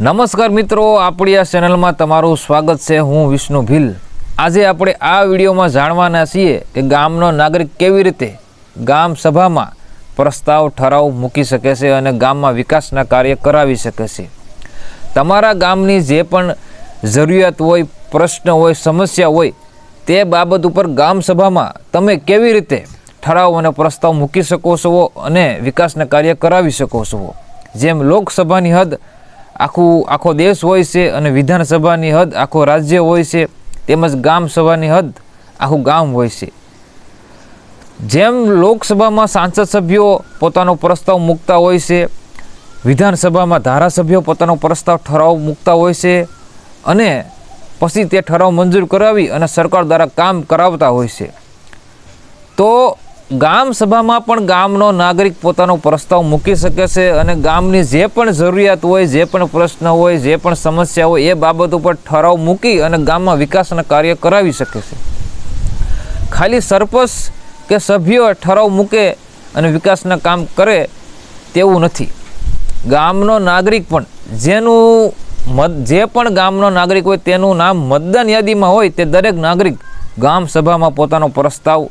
નમસ્કાર મિત્રો, આપણી આ ચેનલમાં તમારું સ્વાગત છે. હું વિષ્ણુ ભીલ. આજે આપણે આ વિડીયોમાં જાણવાના છીએ કે ગામનો નાગરિક કેવી રીતે ગામ સભામાં પ્રસ્તાવ, ઠરાવ મૂકી શકે છે અને ગામમાં વિકાસના કાર્ય કરાવી શકે છે. તમારા ગામની જે પણ જરૂરિયાત હોય, પ્રશ્ન હોય, સમસ્યા હોય, તે બાબત ઉપર ગામ સભામાં તમે કેવી રીતે ઠરાવ અને પ્રસ્તાવ મૂકી શકો છો અને વિકાસના કાર્ય કરાવી શકો છો? જેમ લોકસભાની હદ આખું, આખો દેશ હોય છે અને વિધાનસભાની હદ, આખો રાજ્ય હોય છે, તેમજ ગામ સભાની હદ, આખું ગામ હોય છે. જેમ લોકસભામાં સાંસદ સભ્યો પોતાનો પ્રસ્તાવ મૂકતા હોય છે, વિધાનસભામાં ધારાસભ્યો પોતાનો પ્રસ્તાવ ઠરાવ મૂકતા હોય છે, અને પછી તે ઠરાવ મંજૂર કરાવી અને સરકાર દ્વારા કામ કરાવતા હોય છે. તો ગામ સભામાં પણ ગામનો નાગરિક પોતાનો પ્રસ્તાવ મૂકી શકે છે અને ગામની જે પણ જરૂરિયાત હોય, જે પણ પ્રશ્ન હોય, જે પણ સમસ્યા હોય, એ બાબત ઉપર ઠરાવ મૂકી અને ગામમાં વિકાસના કાર્ય કરાવી શકે છે. ખાલી સરપંચ કે સભ્યો ઠરાવ મૂકે અને વિકાસના કામ કરે તેવું નથી. ગામનો નાગરિક પણ જેનું મત, જે પણ ગામનો નાગરિક હોય તેનું નામ મતદાન યાદીમાં હોય તે દરેક નાગરિક ગામ સભામાં પોતાનો પ્રસ્તાવ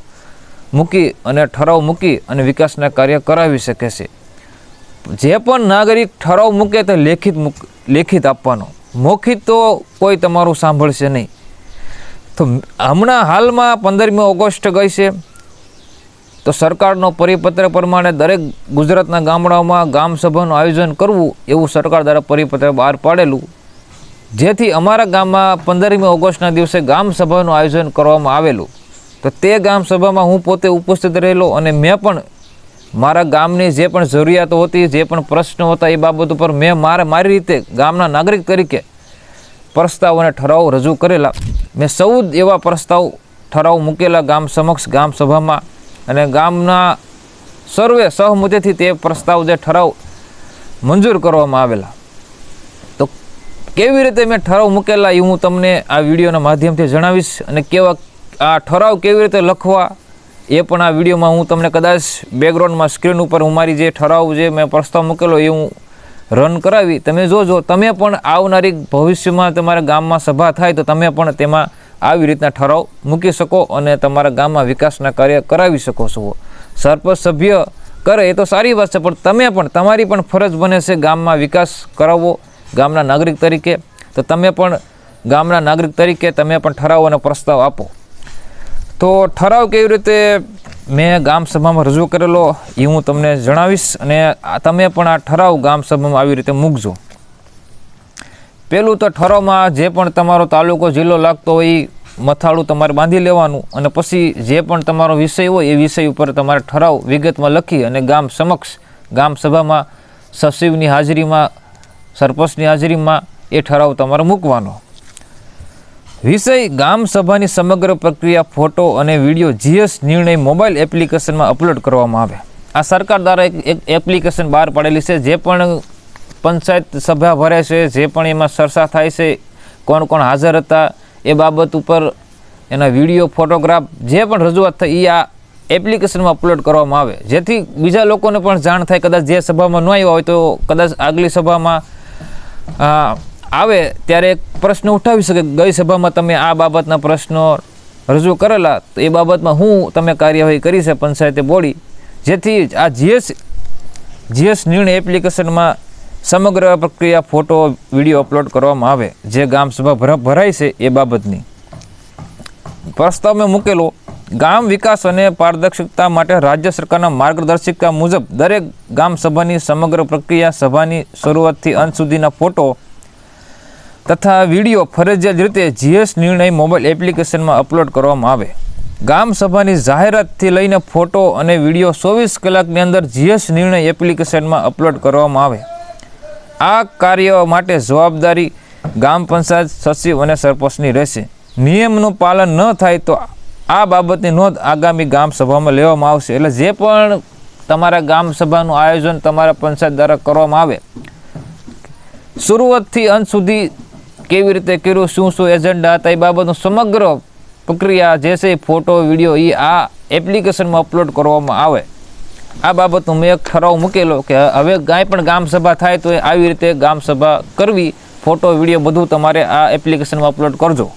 મૂકી અને ઠરાવ મૂકી અને વિકાસના કાર્ય કરાવી શકે છે. જે પણ નાગરિક ઠરાવ મૂકે તે લેખિત લેખિત આપવાનો. મૌખિત તો કોઈ તમારું સાંભળશે નહીં. તો હમણાં હાલમાં પંદરમી ઓગસ્ટ ગઈ છે. તો સરકારનો પરિપત્ર પ્રમાણે દરેક ગુજરાતના ગામડાઓમાં ગામ સભાનું આયોજન કરવું એવું સરકાર દ્વારા પરિપત્ર બહાર પાડેલું. જેથી અમારા ગામમાં પંદરમી ઓગસ્ટના દિવસે ગામ સભાનું આયોજન કરવામાં આવેલું. તો તે ગામ સભામાં હું પોતે ઉપસ્થિત રહેલો અને મેં પણ મારા ગામની જે પણ જરૂરિયાતો હતી, જે પણ પ્રશ્નો હતા એ બાબત ઉપર મેં મારે મારી રીતે ગામના નાગરિક તરીકે પ્રસ્તાવ અને ઠરાવ રજૂ કરેલા. મેં સૌ એવા પ્રસ્તાવ, ઠરાવ મૂકેલા ગામ સમક્ષ, ગામ સભામાં અને ગામના સર્વે સહમતેથી તે પ્રસ્તાવ જે ઠરાવ મંજૂર કરવામાં આવેલા. તો કેવી રીતે મેં ઠરાવ મૂકેલા એ હું તમને આ વિડીયોના માધ્યમથી જણાવીશ અને કેવા આ ઠરાવ કેવી રીતે લખવા એ પણ આ વિડીયોમાં હું તમને કદાચ બેકગ્રાઉન્ડમાં સ્ક્રીન ઉપર હું મારી જે ઠરાવ જે મેં પ્રસ્તાવ મૂકેલો એ હું રન કરાવી. તમે જોજો, તમે પણ આવનારી ભવિષ્યમાં તમારા ગામમાં સભા થાય તો તમે પણ તેમાં આવી રીતના ઠરાવ મૂકી શકો અને તમારા ગામમાં વિકાસના કાર્ય કરાવી શકો છો. સરપંચ સભ્ય કરે એ તો સારી વાત છે, પણ તમે પણ, તમારી પણ ફરજ બને છે ગામમાં વિકાસ કરાવવો ગામના નાગરિક તરીકે. તો તમે પણ ગામના નાગરિક તરીકે તમે પણ ઠરાવ અને પ્રસ્તાવ આપો. તો ઠરાવ કેવી રીતે મેં ગામ સભામાં રજૂ કરેલો એ હું તમને જણાવીશ અને તમે પણ આ ઠરાવ ગામ સભામાં આવી રીતે મૂકજો. પહેલું તો ઠરાવમાં જે પણ તમારો તાલુકો જિલ્લો લાગતો હોય મથાળું તમારે બાંધી લેવાનું અને પછી જે પણ તમારો વિષય હોય એ વિષય ઉપર તમારે ઠરાવ વિગતમાં લખી અને ગામ સમક્ષ ગામ સભામાં સચિવની હાજરીમાં, સરપંચની હાજરીમાં એ ઠરાવ તમારે મૂકવાનો. વિષય ગામ સભાની સમગ્ર પ્રક્રિયા, ફોટો અને વીડિયો જીએસ નિર્ણય મોબાઈલ એપ્લિકેશનમાં અપલોડ કરવામાં આવે. આ સરકાર દ્વારા એક એપ્લિકેશન બહાર પાડેલી છે, જે પણ પંચાયત સભા ભરે છે, જે પણ એમાં ચર્ચા થાય છે, કોણ કોણ હાજર હતા, એ બાબત ઉપર એના વીડિયો, ફોટોગ્રાફ, જે પણ રજૂઆત થઈ એ આ એપ્લિકેશનમાં અપલોડ કરવામાં આવે. જેથી બીજા લોકોને પણ જાણ થાય, કદાચ જે સભામાં ન આવ્યા હોય તો કદાચ આગલી સભામાં આવે ત્યારે એક પ્રશ્ન ઉઠાવી શકે ગઈ સભામાં તમે આ બાબતના પ્રશ્નો રજૂ કરેલા, તો એ બાબતમાં હું તમે કાર્યવાહી કરી છે પંચાયતે બોડી. જેથી આ જીએસ જીએસ નિર્ણય એપ્લિકેશનમાં સમગ્ર પ્રક્રિયા ફોટો, વીડિયો અપલોડ કરવામાં આવે, જે ગામ સભા ભરા- ભરાય છે એ બાબતની. પ્રસ્તાવ મેં મૂકેલો, ગામ વિકાસ અને પારદર્શકતા માટે રાજ્ય સરકારના માર્ગદર્શિકા મુજબ દરેક ગામ સભાની સમગ્ર પ્રક્રિયા સભાની શરૂઆતથી અંત સુધીના ફોટો તથા વીડિયો ફરજિયાત રીતે જીએસ નિર્ણય મોબાઈલ એપ્લિકેશનમાં અપલોડ કરવામાં આવે. ગામ સભાની જાહેરાતથી લઈને ફોટો અને વીડિયો ચોવીસ કલાકની અંદર જીએસ નિર્ણય એપ્લિકેશનમાં અપલોડ કરવામાં આવે. આ કાર્ય માટે જવાબદારી ગામ પંચાયત સચિવ અને સરપંચની રહેશે. નિયમનું પાલન ન થાય તો આ બાબતની નોંધ આગામી ગામ સભામાં લેવામાં આવશે. એટલે જે પણ તમારા ગામ સભાનું આયોજન તમારા પંચાયત દ્વારા કરવામાં આવે. શરૂઆતથી અંત સુધી કેવી રીતે કર્યું, શું શું એજન્ડા હતા, એ બાબતનું સમગ્ર પ્રક્રિયા જે છે ફોટો વીડિયો એ આ એપ્લિકેશનમાં અપલોડ કરવામાં આવે. આ બાબતનો મેં એક ઠરાવ મૂકેલો કે હવે કાંઈ પણ ગામ સભા થાય તો આવી રીતે ગામ સભા કરવી ફોટો વીડિયો બધું તમારે આ એપ્લિકેશનમાં અપલોડ કરજો.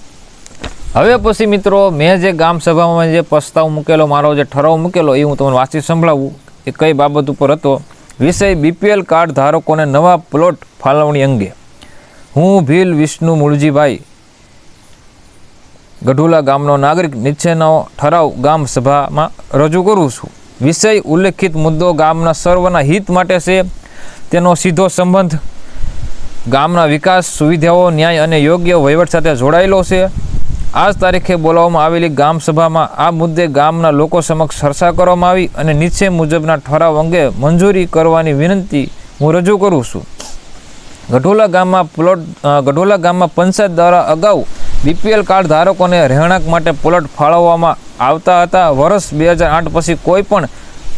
હવે પછી મિત્રો, મેં જે ગામ સભામાં જે પ્રસ્તાવ મૂકેલો, મારો જે ઠરાવ મૂકેલો, એ હું તમને વાંચી સંભળાવું એ કઈ બાબત ઉપર હતો. વિષય બીપીએલ કાર્ડ ધારકોને નવા પ્લોટ ફાળવણી અંગે. હું ભીલ વિષ્ણુ મૂળજીભાઈ. ગઢુલા ગામનો નાગરિક નીચેનો ઠરાવ ગામ સભામાં રજૂ કરું છું. વિષય ઉલ્લેખિત મુદ્દો ગામના સર્વના હિત માટે છે. તેનો સીધો સંબંધ ગામના વિકાસ, સુવિધાઓ, ન્યાય અને યોગ્ય વહીવટ સાથે જોડાયેલો છે. આજ તારીખે બોલાવવામાં આવેલી ગામ સભામાં આ મુદ્દે ગામના લોકો સમક્ષ ચર્ચા કરવામાં આવી અને નીચે મુજબના ઠરાવ અંગે મંજૂરી કરવાની વિનંતી હું રજૂ કરું છું. ગઢોલા ગામમાં પ્લોટ ગઢોલા ગામમાં પંચાયત દ્વારા અગાઉ બીપીએલ કાર્ડ ધારકોને રહેણાંક માટે પ્લોટ ફાળવવામાં આવતા હતા. વર્ષ બે હજાર આઠ પછી કોઈ પણ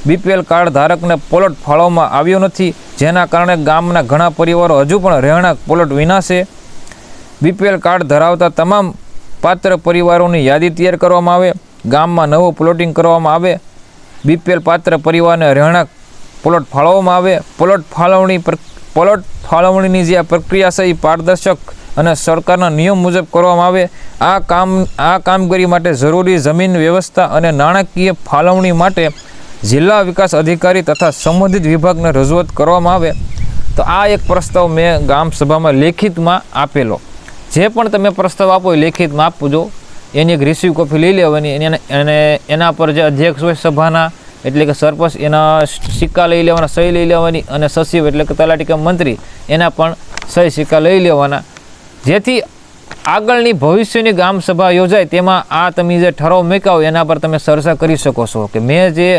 બીપીએલ કાર્ડ ધારકને પ્લોટ ફાળવવામાં આવ્યો નથી, જેના કારણે ગામના ઘણા પરિવારો હજુ પણ રહેણાંક પ્લોટ વિના છે બીપીએલ કાર્ડ ધરાવતા તમામ પાત્ર પરિવારોની યાદી તૈયાર કરવામાં આવે, ગામમાં નવું પ્લોટિંગ કરવામાં આવે, બીપીએલ પાત્ર પરિવારને રહેણાંક પ્લોટ ફાળવવામાં આવે. પ્લોટ ફાળવણી પ્ર- પ્લોટ ફાળવણીની જે આ પ્રક્રિયા છે એ પારદર્શક અને સરકારના નિયમ મુજબ કરવામાં આવે, આ કામ, આ કામગીરી માટે જરૂરી જમીન વ્યવસ્થા અને નાણાકીય ફાળવણી માટે જિલ્લા વિકાસ અધિકારી તથા સંબંધિત વિભાગને રજૂઆત કરવામાં આવે. તો આ એક પ્રસ્તાવ મેં ગામ સભામાં લેખિતમાં આપેલો. જે પણ તમે પ્રસ્તાવ આપો એ લેખિતમાં આપજો. એની એક રિસીવ કોપી લઈ લેવાની અને એને- પર જે અધ્યક્ષ હોય સભાના એટલે કે સરપંચ એના સિક્કા લઈ લેવાના, સહી લઈ લેવાની અને સચિવ એટલે કે તલાટી કે મંત્રી એના પણ સહી સિક્કા લઈ લેવાના. જેથી આગળની ભવિષ્યની ગામ સભા યોજાય તેમાં આ તમે જે ઠરાવ મૂક્યા એના પર તમે ચર્ચા કરી શકો છો કે મેં જે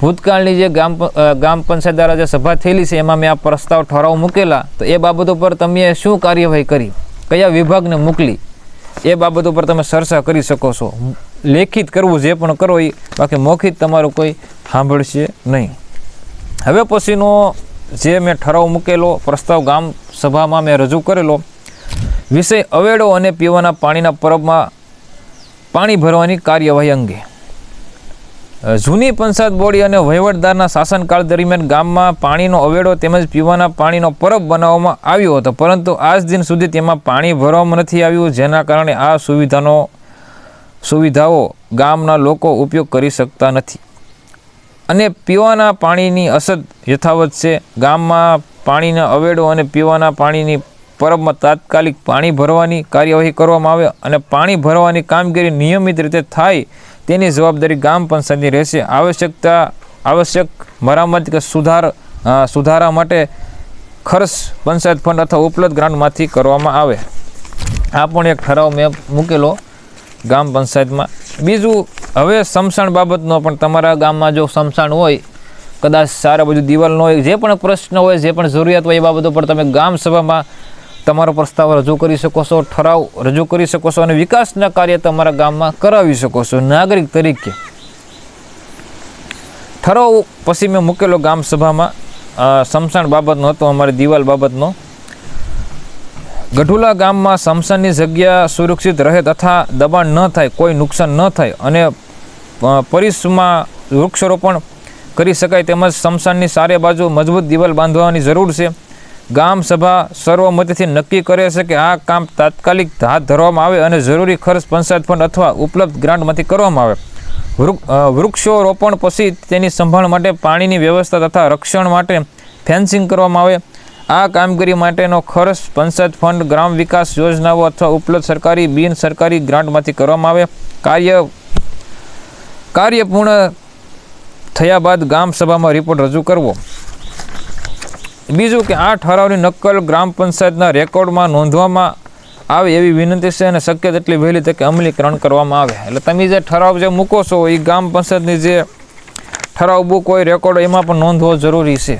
ભૂતકાળની જે ગામ ગામ પંચાયત દ્વારા જે સભા થયેલી છે એમાં મેં આ પ્રસ્તાવ ઠરાવ મૂકેલા, તો એ બાબતો પર તમે શું કાર્યવાહી કરી? કયા વિભાગને મોકલી? એ બાબત ઉપર તમે ચર્ચા કરી શકો છો. લેખિત કરવું જે પણ કરો એ બાકી મૌખિત તમારું કોઈ સાંભળશે નહીં. હવે પછીનો જે મેં ઠરાવ મૂકેલો, પ્રસ્તાવ ગામ સભામાં મેં રજૂ કરેલો, વિષય અવેડો અને પીવાના પાણીના પરબમાં પાણી ભરવાની કાર્યવાહી અંગે. જૂની પંચાયત બોડી અને વહીવટદારના શાસનકાળ દરમિયાન ગામમાં પાણીનો અવેડો તેમજ પીવાના પાણીનો પરબ બનાવવામાં આવ્યો હતો, પરંતુ આજ દિન સુધી તેમાં પાણી ભરવામાં નથી આવ્યું, જેના કારણે આ સુવિધાનો સુવિધાઓ ગામના લોકો ઉપયોગ કરી શકતા નથી. અને પીવાના પાણીની અસર યથાવત છે. ગામમાં પાણીના અવેડો અને પીવાના પાણીની પરબમાં તાત્કાલિક પાણી ભરવાની કાર્યવાહી કરવામાં આવે અને પાણી ભરવાની કામગીરી નિયમિત રીતે થાય તેની જવાબદારી ગામ પંચાયતની રહેશે. આવશ્યકતા, આવશ્યક મરામત કે સુધાર સુધારા માટે ખર્ચ પંચાયત ફંડ અથવા ઉપલબ્ધ ગ્રાન્ટમાંથી કરવામાં આવે. આ પણ એક ઠરાવ મેં મૂકેલો. ગામ પંચાયતમાં. બીજું, હવે સમસાણ બાબતનો પણ તમારા ગામમાં જો સમસાણ હોય, કદાચ સારા બધું દિવાલનો હોય, જે પણ પ્રશ્ન હોય, જે પણ જરૂરિયાત હોય એ બાબતો પર તમે ગામ સભામાં તમારો પ્રસ્તાવ રજૂ કરી શકો છો, ઠરાવ રજૂ કરી શકો છો અને વિકાસના કાર્ય તમારા ગામમાં કરાવી શકો છો, નાગરિક તરીકે. ઠરાવ પછી મેં મૂકેલો ગામ સભામાં સમસાણ બાબતનો હતો, અમારી દિવાલ બાબતનો. ગઢુલા ગામમાં સમસનની જગ્યા સુરક્ષિત રહે તથા દબાણ ન થાય કોઈ નુકસાન ન થાય અને પરિસમાં વૃક્ષારોપણ કરી શકાય તેમજ સમસાનની સારે બાજુ મજબૂત દિવાલ બાંધવાની જરૂર છે. ગામ સભા સર્વમતિથી નક્કી કરે છે કે આ કામ તાત્કાલિક હાથ ધરવામાં આવે અને જરૂરી ખર્ચ પંચાયત ફંડ અથવા ઉપલબ્ધ ગ્રાન્ટમાંથી કરવામાં આવે. વૃક- અ, વૃક્ષોરોપણ પછી તેની સંભાળ માટે પાણીની વ્યવસ્થા તથા રક્ષણ માટે ફેન્સિંગ કરવામાં આવે. આ કામગીરી માટેનો ખર્ચ પંચાયત ફંડ, ગ્રામ વિકાસ યોજનાઓ અથવા ઉપલબ્ધ સરકારી, બિન સરકારી ગ્રાન્ટમાંથી કરવામાં આવે. કાર્ય કાર્ય પૂર્ણ થયા બાદ ગામ સભામાં રિપોર્ટ રજૂ કરવો. બીજું કે આ ઠરાવની નકલ ગ્રામ પંચાયતના રેકોર્ડમાં નોંધવામાં આવે એવી વિનંતી છે અને શક્ય તેટલી વહેલી તકે અમલીકરણ કરવામાં આવે. એટલે તમે જે ઠરાવ જે મૂકો છો, એ ગામ પંચાયતની જે ઠરાવ બુક હોય, રેકોર્ડ એમાં પણ નોંધવો જરૂરી છે.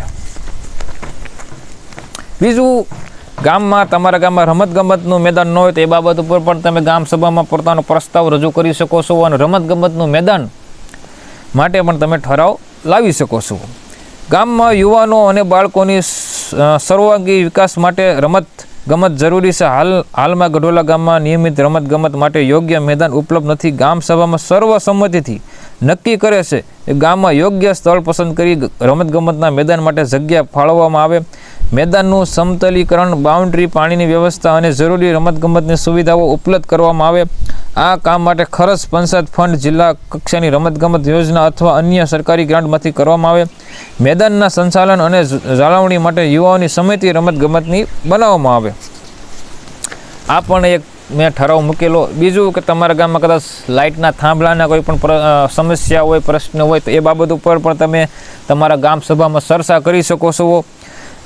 બીજું, ગામમાં તમારા ગામમાં રમતગમતનું મેદાન ન હોય તો એ બાબત ઉપર પણ તમે ગામ સભામાં પોતાનો પ્રસ્તાવ રજૂ કરી શકો છો અને રમતગમતનું મેદાન માટે પણ તમે ઠરાવ લાવી શકો છો. ગામમાં યુવાનો અને બાળકોની સર્વાંગી વિકાસ માટે રમત ગમત જરૂરી છે. હાલ, હાલમાં ગઢોલા ગામમાં નિયમિત રમત ગમત માટે યોગ્ય મેદાન ઉપલબ્ધ નથી. ગામ સભામાં સર્વસંમતિથી નક્કી કરે છે એ ગામમાં યોગ્ય સ્થળ પસંદ કરી રમતગમતના મેદાન માટે જગ્યા ફાળવવામાં આવે. મેદાનનું સમતલીકરણ બાઉન્ડ્રી પાણીની વ્યવસ્થા અને જરૂરી રમતગમતની સુવિધાઓ ઉપલબ્ધ કરવામાં આવે. આ કામ માટે ખરસ પંચાયત ફંડ, જિલ્લા કક્ષાની રમતગમત યોજના અથવા અન્ય સરકારી ગ્રાન્ટમાંથી કરવામાં આવે. મેદાનના સંચાલન અને જાળવણી માટે યુવાઓની સમિતિ રમતગમતની બનાવવામાં આવે. આ પણ એક મેં ઠરાવ મૂકેલો. બીજું કે તમારા ગામમાં કદાચ લાઇટના થાંભલાના કોઈ પણ સમસ્યા હોય, પ્રશ્ન હોય, તો એ બાબત ઉપર પણ તમે તમારા ગામ સભામાં ચર્ચા કરી શકો છો.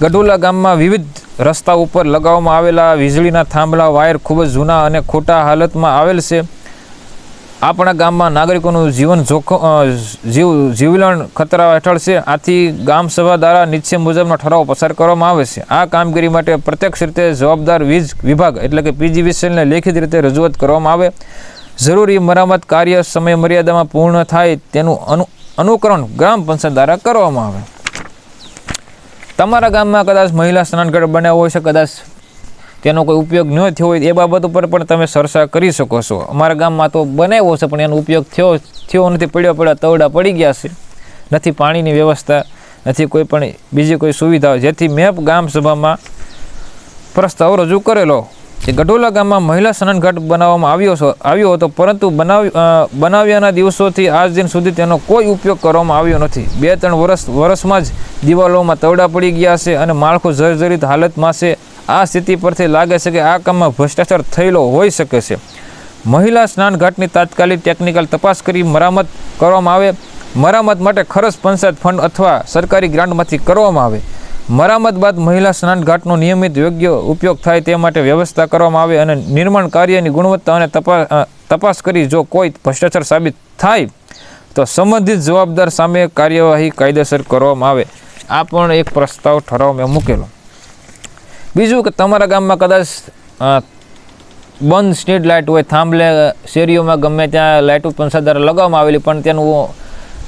ગઢોલા ગામમાં વિવિધ રસ્તા ઉપર લગાવવામાં આવેલા વીજળીના થાંભલા, વાયર ખૂબ જ જૂના અને ખોટા હાલતમાં આવેલ છે. આપણા ગામમાં નાગરિકોનું જીવન જોખમ જીવ, જીવલણ ખતરા હેઠળ છે. આથી ગામ સભા દ્વારા નીચે મુજબનો ઠરાવ પસાર કરવામાં આવે છે. આ કામગીરી માટે પ્રત્યક્ષ રીતે જવાબદાર વીજ વિભાગ, એટલે કે પીજીવીસીએલને લેખિત રીતે રજૂઆત કરવામાં આવે. જરૂરી મરામત કાર્ય સમય મર્યાદામાં પૂર્ણ થાય તેનું અનુ, અનુકરણ ગ્રામ પંચાયત દ્વારા કરવામાં આવે. તમારા ગામમાં કદાચ મહિલા સ્નાનગઢ બનાવ્યો હોય છે, કદાચ તેનો કોઈ ઉપયોગ ન થયો હોય, એ બાબત ઉપર પણ તમે ચર્ચા કરી શકો છો. અમારા ગામમાં તો બનાવ્યો છે, પણ એનો ઉપયોગ થયો થયો નથી, પડ્યો પડ્યા તવડા પડી ગયા છે. નથી પાણીની વ્યવસ્થા, નથી કોઈ પણ બીજી કોઈ સુવિધા જેથી મેં ગામ સભામાં પ્રસ્તાવ રજૂ કરેલો. કે ગઢોલા ગામમાં મહિલા સ્નાનઘાટ બનાવવામાં આવ્યો આવ્યો હતો, પરંતુ બનાવ બનાવ્યાના દિવસોથી આજ દિન સુધી તેનો કોઈ ઉપયોગ કરવામાં આવ્યો નથી. બે ત્રણ વર્ષ વર્ષમાં જ દિવાલોમાં તવડા પડી ગયા છે અને માળખું જર્જરિત હાલતમાં છે. આ સ્થિતિ પરથી લાગે છે કે આ કામમાં ભ્રષ્ટાચાર થયેલો હોઈ શકે છે. મહિલા સ્નાનઘાટની તાત્કાલિક ટેકનિકલ તપાસ કરી મરામત કરવામાં આવે. મરામત માટે ખરચ પંચાયત ફંડ અથવા સરકારી ગ્રાન્ટમાંથી કરવામાં આવે. મરામત બાદ મહિલા સ્નાનઘાટનો નિયમિત યોગ્ય ઉપયોગ થાય તે માટે વ્યવસ્થા કરવામાં આવે અને નિર્માણ કાર્યની ગુણવત્તા અને તપાસ કરી જો કોઈ ભ્રષ્ટાચાર સાબિત થાય, તો સંબંધિત જવાબદાર સામે કાર્યવાહી કાયદેસર કરવામાં આવે. આ પણ એક પ્રસ્તાવ ઠરાવ મેં મૂકેલો. બીજું કે તમારા ગામમાં કદાચ બંધ સ્ટ્રીટ લાઇટ હોય, થાંભલે, શેરીઓમાં ગમે ત્યાં લાઇટો દ્વારા લગાવવામાં આવેલી, પણ તેનું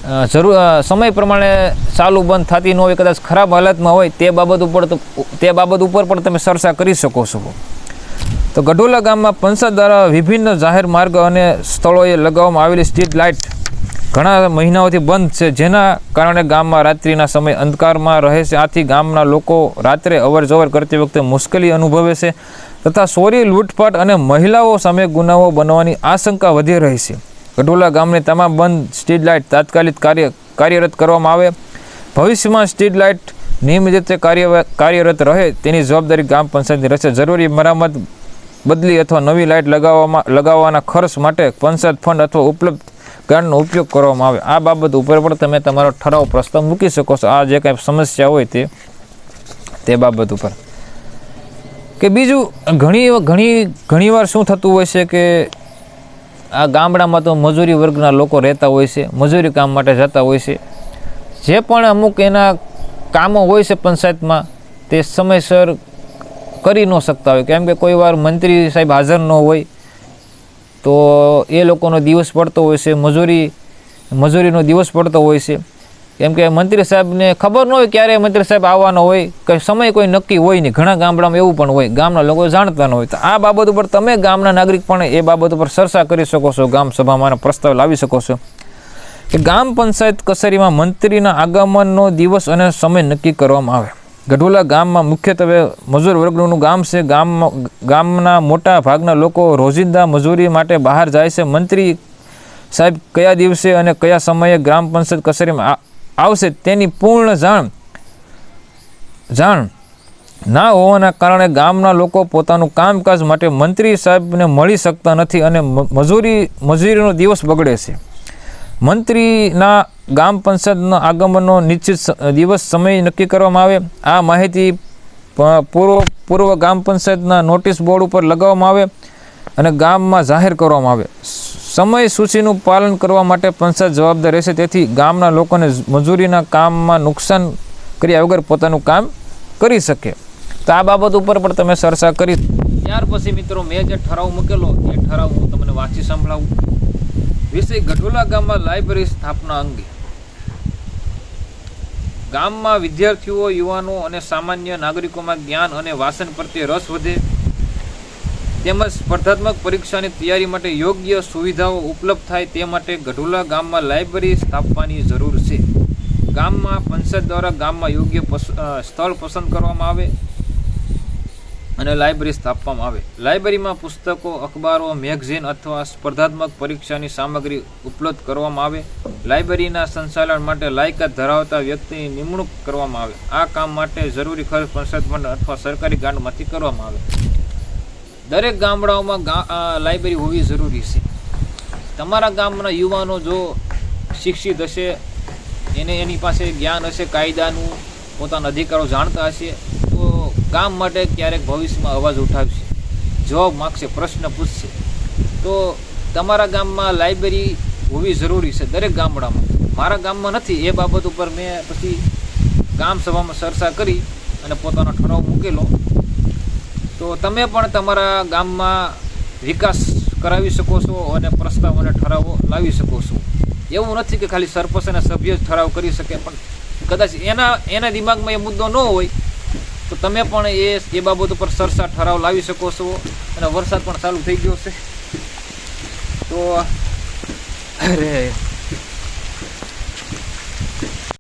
જરૂર સમય પ્રમાણે ચાલુ બંધ થતી ન હોય, કદાચ ખરાબ હાલતમાં હોય, તે બાબત ઉપર તો બાબત ઉપર પણ તમે ચર્ચા કરી શકો છો. તો ગઢોલા ગામમાં પંચાયત દ્વારા વિભિન્ન જાહેર માર્ગ અને સ્થળોએ લગાવવામાં આવેલી સ્ટ્રીટ લાઇટ ઘણા મહિનાઓથી બંધ છે. જેના કારણે ગામમાં રાત્રિના સમય અંધકારમાં રહે છે. આથી ગામના લોકો રાત્રે અવર જવર કરતી વખતે મુશ્કેલી અનુભવે છે તથા ચોરી, લૂંટફાટ અને મહિલાઓ સામે ગુનાઓ બનવાની આશંકા વધી રહી છે. ગઢોલા ગામની તમામ બંધ સ્ટ્રીટ લાઇટ તાત્કાલિક કાર્ય કાર્યરત કરવામાં આવે. ભવિષ્યમાં સ્ટ્રીટ લાઇટ નિયમિત રીતે કાર્ય કાર્યરત રહે તેની જવાબદારી ગ્રામ પંચાયતની રહેશે. જરૂરી મરામત બદલી અથવા નવી લાઇટ લગાવવામાં લગાવવાના ખર્ચ માટે પંચાયત ફંડ અથવા ઉપલબ્ધ ગ્રાન્ટનો ઉપયોગ કરવામાં આવે. આ બાબત ઉપર પણ તમે તમારો ઠરાવ પ્રસ્તાવ મૂકી શકો છો. આ જે કાંઈ સમસ્યા હોય તે તે બાબત ઉપર. કે બીજું, ઘણી ઘણી, ઘણીવાર શું થતું હોય છે કે આ ગામડામાં તો મજૂરી વર્ગના લોકો રહેતા હોય છે, મજૂરી કામ માટે જતા હોય છે. જે પણ અમુક એના કામો હોય છે પંચાયતમાં, તે સમયસર કરી ન શકતા હોય. કેમ કે કોઈ વાર મંત્રી સાહેબ હાજર ન હોય, તો એ લોકોનો દિવસ પડતો હોય છે, મજૂરી, મજૂરીનો દિવસ પડતો હોય છે. કેમ કે મંત્રી સાહેબને ખબર ન હોય ક્યારે મંત્રી સાહેબ આવવાનો હોય, કે સમય કોઈ નક્કી હોય નહીં. ઘણા ગામડામાં એવું પણ હોય, ગામના લોકો જાણતા ન હોય. તો આ બાબત ઉપર તમે ગામના નાગરિક પણ એ બાબત ઉપર ચર્ચા કરી શકો છો, ગામ સભામાં પ્રસ્તાવ લાવી શકો છો. કે ગામ પંચાયત કચેરીમાં મંત્રીના આગમનનો દિવસ અને સમય નક્કી કરવામાં આવે. ગઢોલા ગામમાં મુખ્યત્વે મજૂર વર્ગનું ગામ છે. ગામ, ગામના મોટા ભાગના લોકો રોજિંદા મજૂરી માટે બહાર જાય છે. મંત્રી સાહેબ કયા દિવસે અને કયા સમયે ગ્રામ પંચાયત કચેરીમાં આવશે તેની પૂર્ણ જાણ. જાણ ના હોવાના કારણે ગામના લોકો પોતાનું કામકાજ માટે મંત્રી સાહેબને મળી શકતા નથી અને મજૂરી, મજૂરીનો દિવસ બગડે છે. મંત્રીના ગામ પંચાયતના આગમનનો નિશ્ચિત દિવસ સમય નક્કી કરવામાં આવે. આ માહિતી પૂર્વ પૂર્વ ગામ પંચાયતના નોટિસ બોર્ડ ઉપર લગાવવામાં આવે અને ગામમાં જાહેર કરવામાં આવે. સમય સૂચિનું પાલન કરવા માટે પંચાયત જવાબદાર રહેશે. તેથી ગામના લોકોને મજૂરીના કામમાં નુકસાન કર્યા વગર પોતાનું કામ કરી શકે. તો આ બાબત ઉપર પણ તમે ચર્ચા કરી. ત્યાર પછી મિત્રો મેં જે ઠરાવ મૂકેલો, એ ઠરાવ હું તમને વાંચી સંભળાવું. વિષય ગઢોલા ગામમાં લાઇબ્રેરી સ્થાપના અંગે. ગામમાં વિદ્યાર્થીઓ, યુવાનો અને સામાન્ય નાગરિકોમાં જ્ઞાન અને વાસન પ્રત્યે રસ વધે. તેમજ સ્પર્ધાત્મક પરીક્ષાની તૈયારી માટે યોગ્ય સુવિધાઓ ઉપલબ્ધ થાય તે માટે ગઢુલા ગામમાં લાઇબ્રેરી સ્થાપવાની જરૂર છે. ગામમાં પંચાયત દ્વારા ગામમાં યોગ્ય સ્થળ પસંદ કરવામાં આવે અને લાઇબ્રેરી સ્થાપવામાં આવે. લાઇબ્રેરીમાં પુસ્તકો, અખબારો, મેગઝીન અથવા સ્પર્ધાત્મક પરીક્ષાની સામગ્રી ઉપલબ્ધ કરવામાં આવે. લાઇબ્રેરીના સંચાલન માટે લાયકાત ધરાવતા વ્યક્તિની નિમણૂક કરવામાં આવે. આ કામ માટે જરૂરી ખર્ચ પંચાયત ફંડ અથવા સરકારી ગ્રાન્ટમાંથી કરવામાં આવે. દરેક ગામડાઓમાં લાઇબ્રેરી હોવી જરૂરી છે. તમારા ગામના યુવાનો જો શિક્ષિત હશે, એને એની પાસે જ્ઞાન હશે, કાયદાનું પોતાના અધિકારો જાણતા હશે, તો ગામ માટે ક્યારેક ભવિષ્યમાં અવાજ ઉઠાવશે. જવાબ માગશે, પ્રશ્ન પૂછશે. તો તમારા ગામમાં લાઇબ્રેરી હોવી જરૂરી છે દરેક ગામડામાં. મારા ગામમાં નથી, એ બાબત ઉપર મેં પછી ગામ સભામાં ચર્ચા કરી અને પોતાનો ઠરાવ મૂકેલો. તો તમે પણ તમારા ગામમાં વિકાસ કરાવી શકો છો અને પ્રસ્તાવ અને ઠરાવો, લાવી શકો છો. એવું નથી કે ખાલી સરપંચ અને સભ્ય જ ઠરાવ કરી શકે, પણ કદાચ એના એના દિમાગમાં એ મુદ્દો ન હોય, તો તમે પણ એ એ બાબત ઉપર સરસા ઠરાવ લાવી શકો છો અને વરસાદ પણ ચાલુ થઈ ગયો છે. તો, અરે